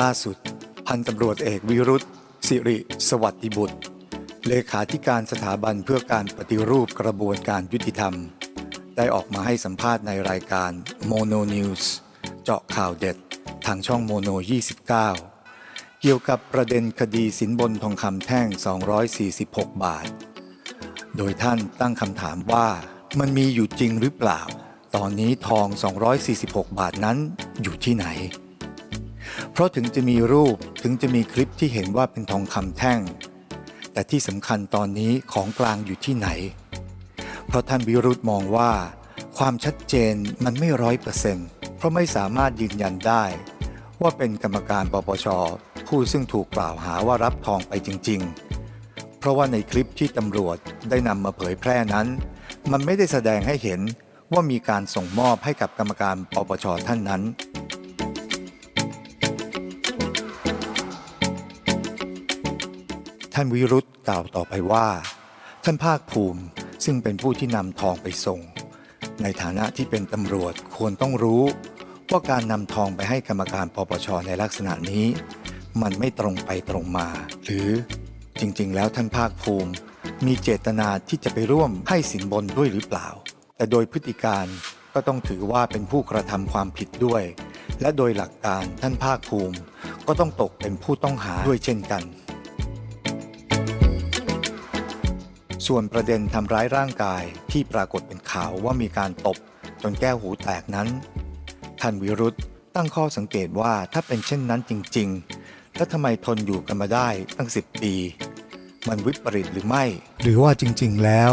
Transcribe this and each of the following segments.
ล่าสุด พันตำรวจเอกวิรุธสิริ สวัสดิบุตร เลขาธิการสถาบันเพื่อการปฏิรูปกระบวนการยุติธรรม ได้ออกมาให้สัมภาษณ์ในรายการ Mono News เจาะข่าวเด็ด ทางช่องโมโน 29 เกี่ยวกับประเด็นคดีสินบนทองคำแท่ง 246 บาท โดยท่านตั้งคำถามว่ามันมีอยู่จริงหรือเปล่า ตอนนี้ทอง 246 บาทนั้นอยู่ที่ไหน เพราะถึงจะมีรูปถึงจะมีคลิปที่เห็นว่าเป็นทองคำแท่ง แต่ที่สำคัญตอนนี้ของกลางอยู่ที่ไหน เพราะท่านวิรุธมองว่า ความชัดเจนมันไม่ร้อยเปอร์เซ็นต์เพราะไม่สามารถยืนยันได้ ว่าเป็นกรรมการปปชผู้ซึ่งถูกกล่าวหาว่ารับทองไปจริง ๆ เพราะว่าในคลิปที่ตำรวจได้นำมาเผยแพร่นั้น มันไม่ได้แสดงให้เห็นว่ามีการส่งมอบให้กับกรรมการปปชท่านนั้น ท่านวิรุธกล่าวต่อไปว่า ท่านภาคภูมิซึ่งเป็นผู้ที่นำทองไปส่ง ในฐานะที่เป็นตำรวจควรต้องรู้ ว่าการนำทองไปให้กรรมการปปชในลักษณะนี้ มันไม่ตรงไปตรงมา หรือจริงๆ แล้วท่านภาคภูมิ มีเจตนาที่จะไปร่วมให้สินบนด้วยหรือเปล่า แต่โดยพฤติการก็ต้องถือว่าเป็นผู้กระทำความผิดด้วย และโดยหลักการท่านภาคภูมิ ก็ต้องตกเป็นผู้ต้องหาด้วยเช่นกัน ส่วนประเด็นทำร้ายร่างกายที่ปรากฏเป็นข่าวว่ามีการตบจนแก้วหูแตกนั้น ท่านวิรุธตั้งข้อสังเกตว่าถ้าเป็นเช่นนั้นจริง ๆ แล้วทำไมทนอยู่กันมาได้ตั้งสิบปี มันวิปริตหรือไม่ หรือว่าจริง ๆ แล้ว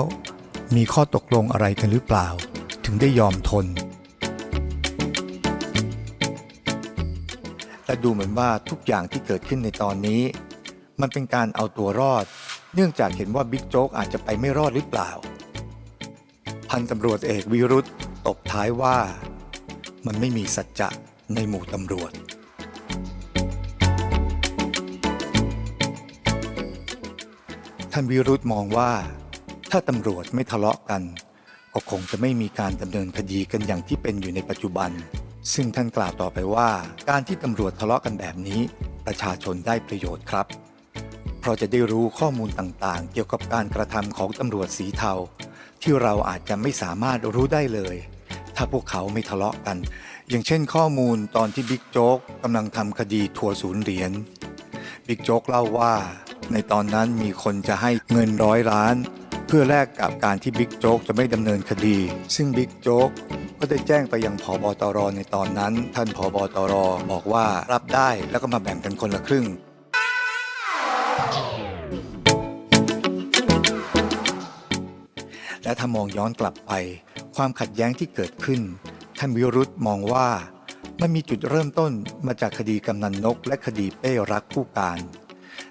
มีข้อตกลงอะไรกันหรือเปล่า ถึงได้ยอมทน และดูเหมือนว่าทุกอย่างที่เกิดขึ้นในตอนนี้ มันเป็นการเอาตัวรอด เนื่องจากเห็นว่าบิ๊กโจ๊กอาจจะไปไม่รอดหรือเปล่า พันตำรวจเอกวิรุธตบท้ายว่า มันไม่มีสัจจะในหมู่ตำรวจ ท่านวิรุธมองว่า ถ้าตำรวจไม่ทะเลาะกันก็คงจะไม่มีการดำเนินคดีกันอย่างที่เป็นอยู่ในปัจจุบัน ซึ่งท่านกล่าวต่อไปว่า การที่ตำรวจทะเลาะกันแบบนี้ ประชาชนได้ประโยชน์ครับ เพราะจะได้รู้ข้อมูลต่างๆ เกี่ยวกับการกระทำของตำรวจสีเทา ที่เราอาจจะไม่สามารถรู้ได้เลย ถ้าพวกเขาไม่ทะเลาะกัน อย่างเช่นข้อมูลตอนที่บิ๊กโจ๊กกำลังทำคดีทัวร์ศูนย์เหรียญบิ๊กโจ๊กเล่าว่า ในตอนนั้นมีคนจะให้เงินร้อยล้าน เพื่อแลกกับการที่บิ๊กโจ๊กจะไม่ดำเนินคดี ซึ่งบิ๊กโจ๊กก็ได้แจ้งไปยังผอบตรในตอนนั้น ท่านผอบตรบอกว่ารับได้แล้วก็มาแบ่งกันคนละครึ่ง และถ้ามองย้อนกลับไป ความขัดแย้งที่เกิดขึ้น ท่านวิรุธมองว่า มันมีจุดเริ่มต้นมาจากคดีกำนันนก และคดีเป้รักผู้การ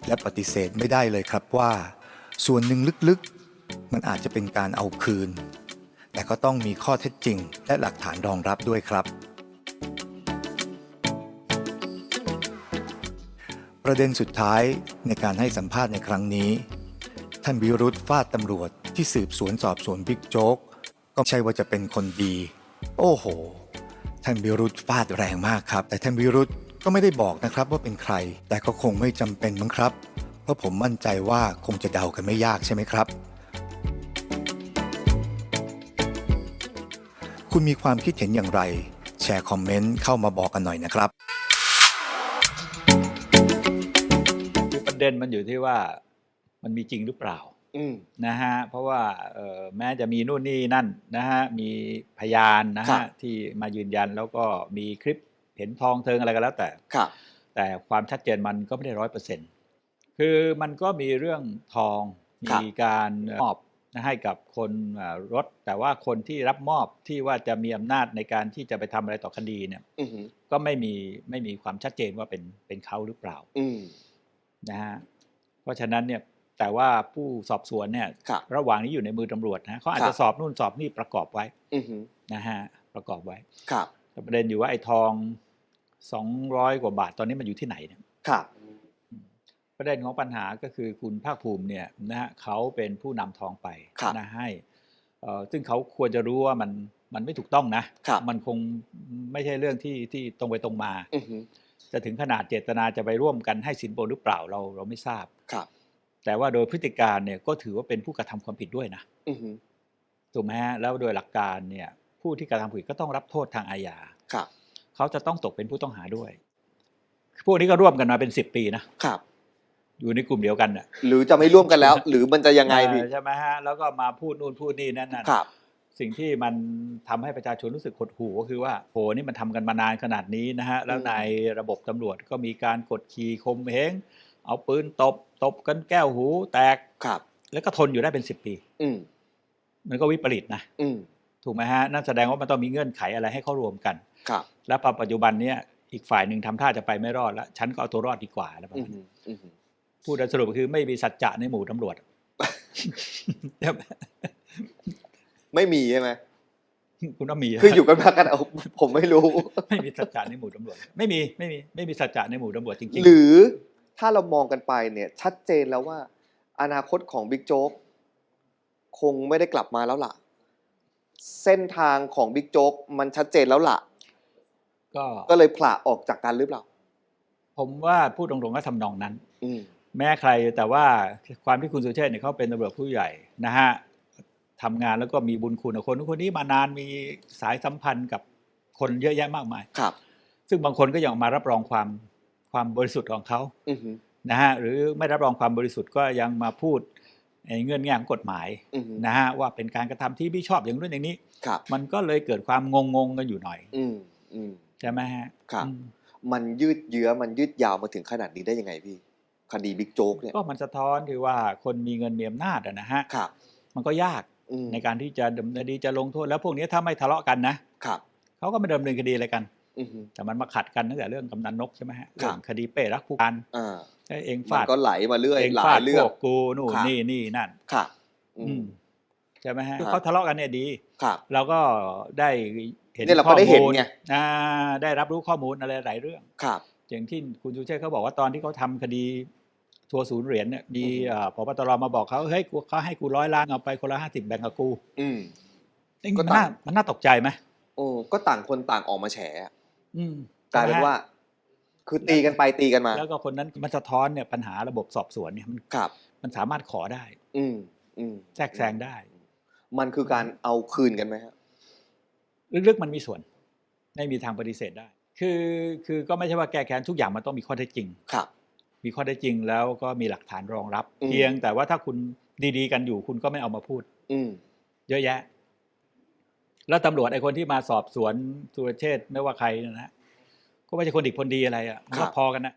และปฏิเสธไม่ได้เลยครับว่า ส่วนหนึ่งลึกๆ มันอาจจะเป็นการเอาคืน แต่ก็ต้องมีข้อเท็จจริง และหลักฐานรองรับด้วยครับ ประเด็นสุดท้ายในการให้สัมภาษณ์ในครั้งนี้ ท่านวิรุธฟาดตำรวจ ที่สืบสวนสอบสวนบิ๊กโจ๊กก็ใช่ว่าจะเป็นคนดี โอ้โห ท่านวิรุธฟาดแรงมากครับ แต่ท่านวิรุธก็ไม่ได้บอกนะครับว่าเป็นใคร แต่ก็คงไม่จำเป็นมั้งครับ เพราะผมมั่นใจว่าคงจะเดากันไม่ยากใช่ไหมครับ คุณมีความคิดเห็นอย่างไร แชร์คอมเมนต์เข้ามาบอกกันหน่อยนะครับคือประเด็นมันอยู่ที่ว่ามันมีจริงหรือเปล่า นะฮะเพราะว่าเอ่อแม้จะมีนู่นนี่นั่นนะฮะมีพยานนะครัฮะบที่มายืนยันแล้วก็มีคลิปเห็นทองเทิงอะไรก็แล้วแต่ครับแต่ความชัดเจนมันก็ไม่ได้ร้อยเปอร์เซ็นต์คือมันก็มีเรื่องทองครับมีการมอบนะให้กับคนอ่ารถ แต่ว่าคนที่รับมอบที่ว่าจะมีอำนาจในการที่จะไปทำอะไรต่อคดีเนี่ยอือหือก็ไม่มีไม่มีความชัดเจนว่าเป็นเป็นเขาหรือเปล่าอืมนะฮะเพราะฉะนั้นเนี่ย แต่ว่าผู้สอบสวนเนี่ยครับระหว่างนี้อยู่ในมือตำรวจนะเขาอาจครัจะบสอบนู่นสอบนี่ประกอบไว้อือหือนะฮะประกอบไว้ครับแต่ประเด็นอยู่ว่าไอ้ทองสองร้อยกว่าบาทตอนนี้มันอยู่ที่ไหนเนี่ยครับประเด็นของปัญหาก็คือคุณภาคภูมิเนี่ยนะฮะเขาเป็นผู้นำทองไปครับนะให้เอ่อซึ่งเขาควรจะรู้ว่ามันมันไม่ถูกต้องนะครับมันคงไม่ใช่เรื่องที่ที่ตรงไปตรงมาอือหือจะถึงขนาดเจตนาจะไปร่วมกันให้สินบนหรือเปล่าเราเราไม่ทราบครับ แต่ว่าโดยพฤติการเนี่ยก็ถือว่าเป็นผู้กระทำความผิดด้วยนะอือฮึถูกไหมฮะแล้วโดยหลักการเนี่ย ผู้ที่กระทำผิดก็ต้องรับโทษทางอาญาครับเขาจะต้องตกเป็นผู้ต้องหาด้วย พวกนี้ก็ร่วมกันมาเป็นสิบปีนะครับ อยู่ในกลุ่มเดียวกันน่ะ หรือจะไม่ร่วมกันแล้ว หรือมันจะยังไงพี่เออใช่ไหมฮะแล้วก็มาพูดนู่นพูดนี่นั่นน่ะครับ สิ่งที่มันทำให้ประชาชนรู้สึกหดหู่ก็คือว่าโหนี่มันทำกันมานานขนาดนี้นะฮะแล้วอืมในระบบตำรวจก็มีการกดขี่ข่มเหง เอาปืนตบ ตบกันแก้วหูแตกครับ แล้วก็ทนอยู่ได้เป็นสิบปี อืมมันก็วิปริตนะอืมถูกไหมฮะ นั่นแสดงว่ามันต้องมีเงื่อนไขอะไรให้เขารวมกัน ครับ แล้วปัจจุบันเนี้ยอีกฝ่ายหนึ่งทำท่าจะไปไม่รอดแล้วฉันก็เอาตัวรอดดีกว่าแล้วประอืมาณมนี้อืมพูดโดยสรุปคือไม่มีสัจจะในหมู่ตำรวจใช่ไหมไม่มีใช่ไหมคุณว่ามีคืออยู่กันมากันเอาผมไม่รู้ ไม่มีสัจจะในหมู่ตำรวจ ไม่มีไม่มีไม่มีสัจจะในหมู่ตำรวจจริงหรือ ถ้าเรามองกันไปเนี่ยชัดเจนแล้วว่า อนาคตของบิ๊กโจ๊กคงไม่ได้กลับมาแล้วล่ะ เส้นทางของบิ๊กโจ๊กมันชัดเจนแล้วล่ะๆก็ก็เลยผละออกจากกันหรือเปล่า ผมว่าพูดตรงๆก็ทำนองนั้น อืม แม้ใครแต่ว่าความที่คุณสุเชษฐ์เนี่ยเขาเป็นตำรวจผู้ใหญ่นะฮะทำงานแล้วก็มีบุญคุณกับคนนู้นคนนี้มานานมีสายสัมพันธ์กับคนเยอะแยะมากมาย ครับ ซึ่งบางคนก็ยังมารับรองความ ความบริสุทธิ์ของเขาอือฮึนะฮะหรือไม่รับรองความบริสุทธิ์ก็ยังมาพูดในเงื่อนแง่ของกฎหมายอือฮึนะฮะว่าเป็นการกระทำที่ไม่ชอบอย่างนู้นอย่างนี้ครับมันก็เลยเกิดความงงงๆกันอยู่หน่อยอืมอืมใช่ไหมฮะครับอืมมันยืดเยื้อมันยืดยาวมาถึงขนาดนี้ได้ยังไงพี่คดีบิ๊กโจ๊กเนี่ยก็มันสะท้อนคือว่าคนมีเงินมีอำนาจอะนะฮะครับมันก็ยากอืมในการที่จะดำเนินคดีจะลงโทษ แล้วพวกนี้ถ้าไม่ทะเลาะกันนะครับเขาก็ไม่ดำเนินคดีอะไรกันอือฮึ แต่มันมาขัดกันตั้งแต่เรื่องกำนันนกใช่ไหมฮะครับเรื่องคดีเป้รักผู้การอ่าเอ้ยเองมันฟาดก็ไหลมาเรื่อยเองหลาฟายดเรื่พองวกกูนู่นครับนี่นี่นั่นครับอือืมมใช่ไหมฮะครับเขาทะเลาะกันเนี่ยดีครับเราก็ได้เห็นเนี่ยเราก็ได้เห็นข้อมูลไงอ่าได้รับรู้ข้อมูลอะไรหลายเรื่องครับอย่างที่คุณชูเชษฐ์เขาบอกว่าตอนที่เขาทำคดีทัวร์ศูนย์เหรียญเนี่ยมีอืมเอ่อพบตรมาบอกเขาเฮ้ยกูเขาให้กูร้อยล้านเอาไปคนละห้าสิบแบ่งกับกู อืมเอ้ยก็มันน่าต่างมันน่าตกใจไหมโอ้ก็ต่างคนต่างออกมาแฉอะอืม กลายเป็นใช่ไหมฮะว่า คือตีกันไปตีกันมา แล้วก็คนนั้นมันสะท้อนเนี่ยปัญหาระบบสอบสวนเนี่ยมันครับมันสามารถขอได้ อืมอืมแทรกแซงได้ มันคือการเอาคืนกันไหมฮะลึกๆมันมีส่วน ไม่มีทางปฏิเสธได้ คือคือก็ไม่ใช่ว่าแก้แค้นทุกอย่างมันต้องมีข้อเท็จจริงครับ มีข้อเท็จจริงแล้วก็มีหลักฐานรองรับอืมเพียงแต่ว่าถ้าคุณดีๆ กันอยู่คุณก็ไม่เอามาพูด อืมเยอะแยะ แล้วตำรวจไอ้คนที่มาสอบสวนสุรเชษฐ์ไม่ว่าใครนะฮะก็ไม่ใช่คนดีคนดีอะไรอะมันครัก็บพอกันนะ